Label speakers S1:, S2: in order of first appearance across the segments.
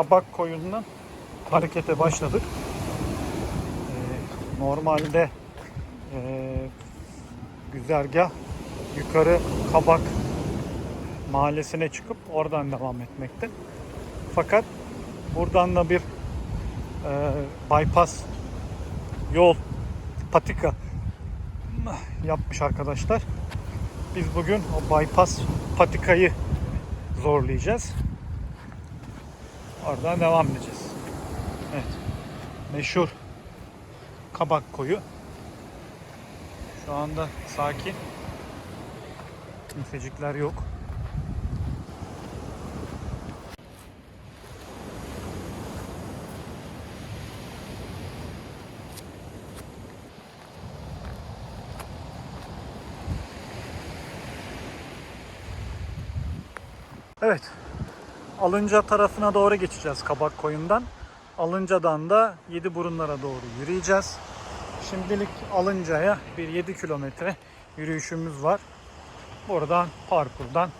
S1: Kabak koyunundan harekete başladık. Ee, normalde e, güzergah yukarı Kabak mahallesine çıkıp oradan devam etmekte. Fakat buradan da bir e, bypass yol patika yapmış arkadaşlar. Biz bugün o bypass patikayı zorlayacağız. Oradan devam edeceğiz. Evet. Meşhur kabak koyu. Şu anda sakin. Kimsecikler yok. Evet. Alınca tarafına doğru geçeceğiz Kabak Koyun'dan. Alınca'dan da Yedi Burunlara doğru yürüyeceğiz. Şimdilik Alınca'ya bir 7 kilometre yürüyüşümüz var. Buradan parkurdan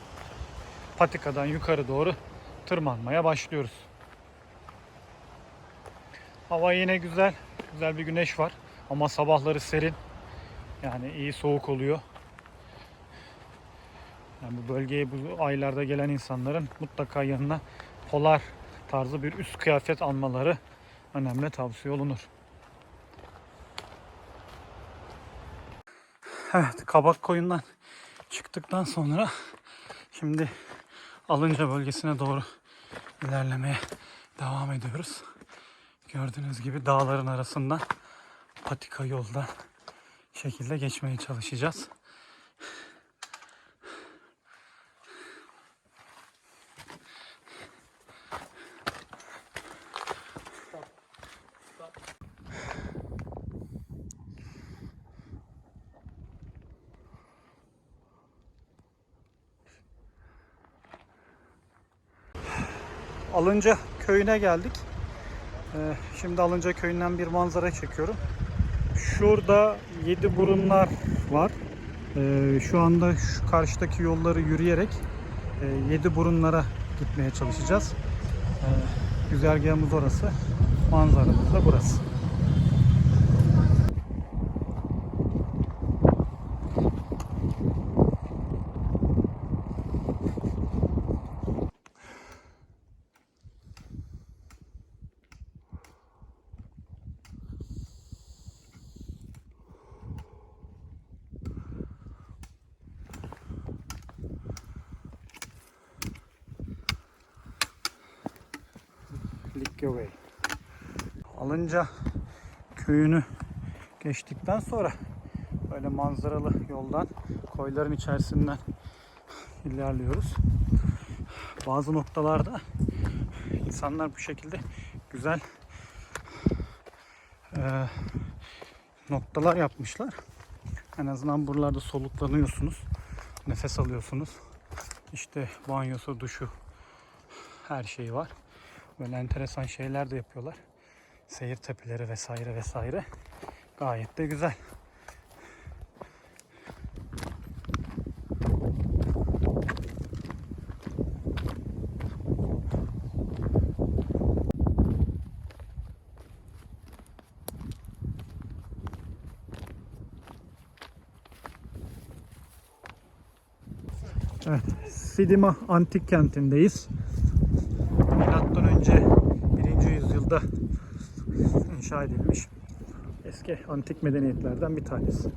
S1: patikadan yukarı doğru tırmanmaya başlıyoruz. Hava yine güzel. Güzel bir güneş var. Ama sabahları serin. Yani iyi soğuk oluyor. Yani bu bölgeye bu aylarda gelen insanların mutlaka yanına polar tarzı bir üst kıyafet almaları önemli tavsiye olunur. Evet, kabak koyundan çıktıktan sonra şimdi Alınca bölgesine doğru ilerlemeye devam ediyoruz. Gördüğünüz gibi dağların arasından patika yolda şekilde geçmeye çalışacağız. Alınca köyüne geldik. Ee, Şimdi Alınca köyünden bir manzara çekiyorum. Şurada yedi burunlar var. Ee, Şu anda şu karşıdaki yolları yürüyerek e, yedi burunlara gitmeye çalışacağız. Ee, Güzergahımız orası. Manzaramız da burası. Likyovey. Alınca köyünü geçtikten sonra böyle manzaralı yoldan koyların içerisinden ilerliyoruz. Bazı noktalarda insanlar bu şekilde güzel eee, noktalar yapmışlar. En azından buralarda soluklanıyorsunuz. Nefes alıyorsunuz. İşte banyosu, duşu her şeyi var. Böyle enteresan şeyler de yapıyorlar. Seyir tepeleri vesaire vesaire. Gayet de güzel. Evet, Sidima Antik Kenti'ndeyiz. Önce 1. yüzyılda inşa edilmiş eski antik medeniyetlerden bir tanesi.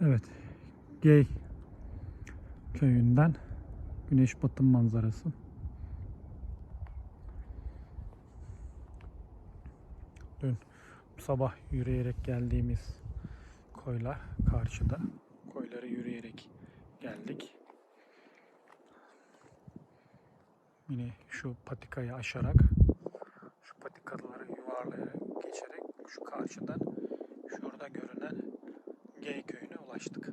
S1: Evet. Gey köyünden güneş batım manzarası. Dün sabah yürüyerek geldiğimiz koylar karşıda. Koyları yürüyerek geldik. Yine şu patikayı aşarak şu patikaları yuvarlayarak geçerek şu karşıdan şurada görünen Gey köyüne ulaştık.